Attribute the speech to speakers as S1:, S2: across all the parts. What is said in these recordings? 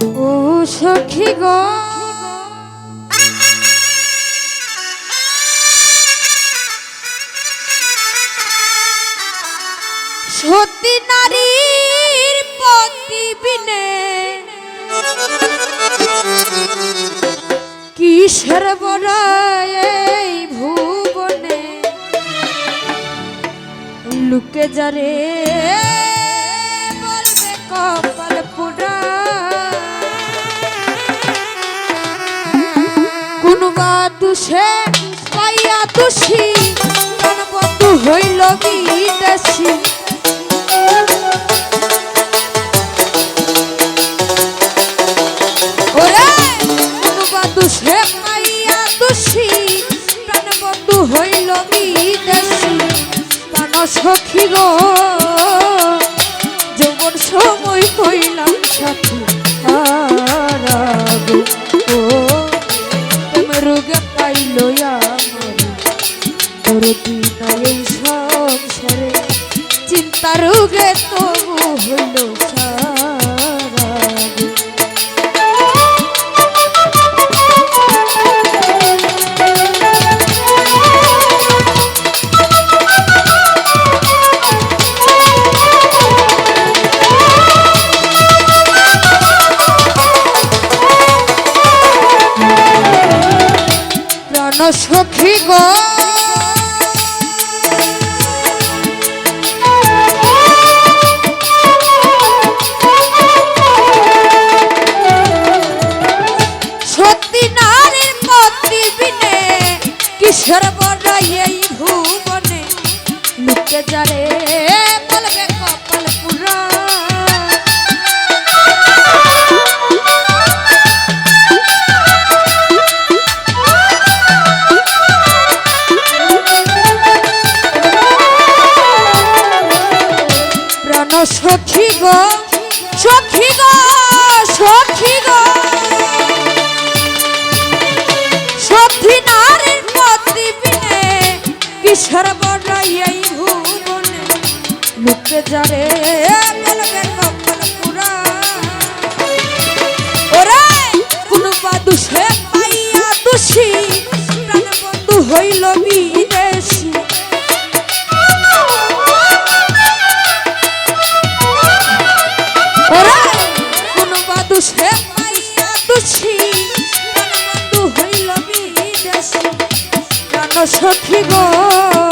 S1: ও সখী গো। সতী নারীর প্রতিবিনে কিসের বড় এই ভুবনে? লুকে যারে বলবে কপাল কোন বা দুষে পাইয়া দুষি বন্ধু হইল বিদেশি হইল বিদেশি প্রাণ সখী গো, যৌবন সময় হইলাম সাথী। হারাবো নাই এই সংসারে চিন্তা রোগে তবু হইল কিশোর বড়াই এই ভুবনে। লুকে যারে বলবে কপাল পুরা। ওরে, কোন বা দুষে পাইয়া দোষী। প্রাণ বন্ধু হইল বিদেশি সখী গো।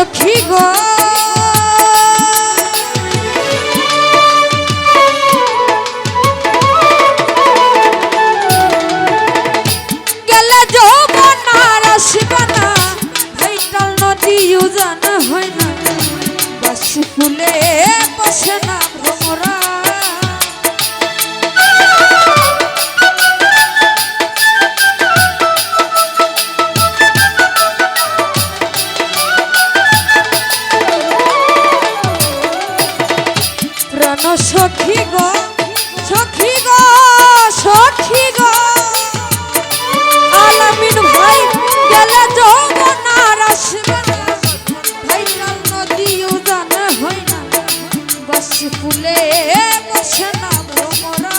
S1: প্রাণ সখী গো। ফুলে বসে না ভ্রমরা।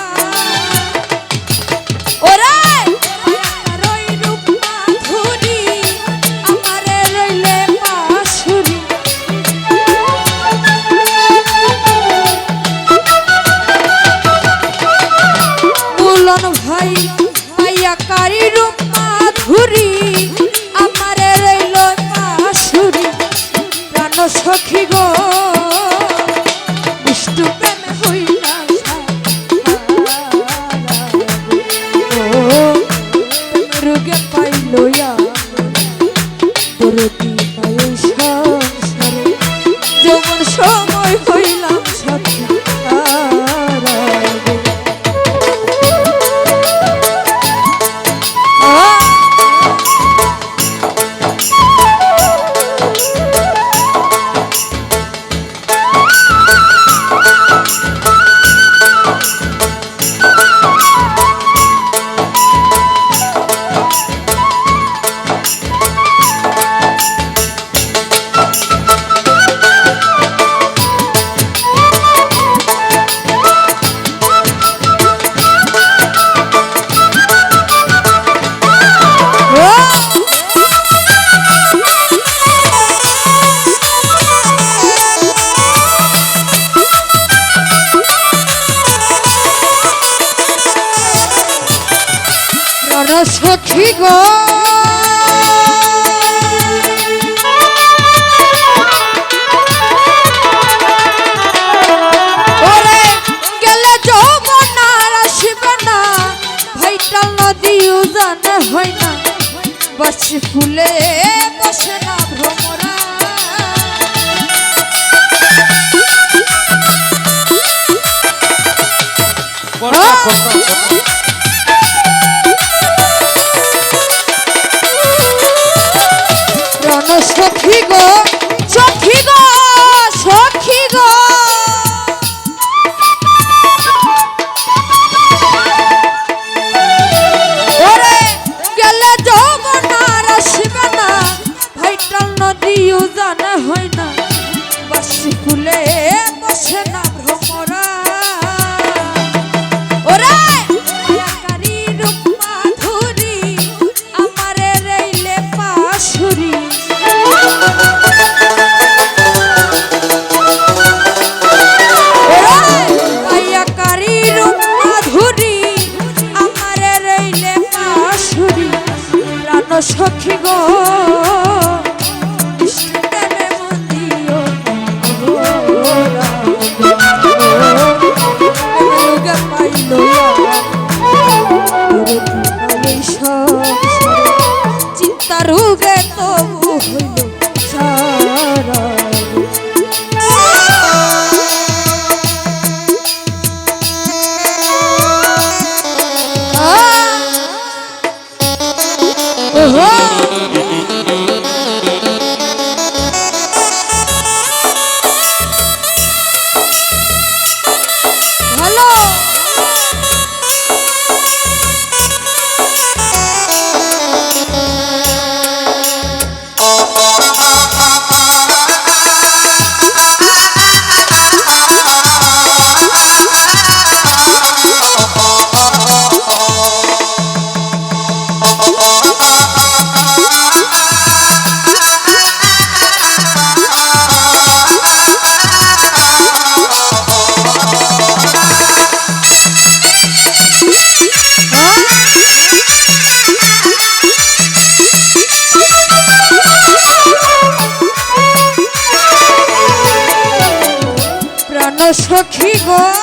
S1: গো। ওরে গেলে যৌবন আর আসবে না ভাইটাল নদীও জানে ফুলে বসে না ভ্রমরা। সখী গো।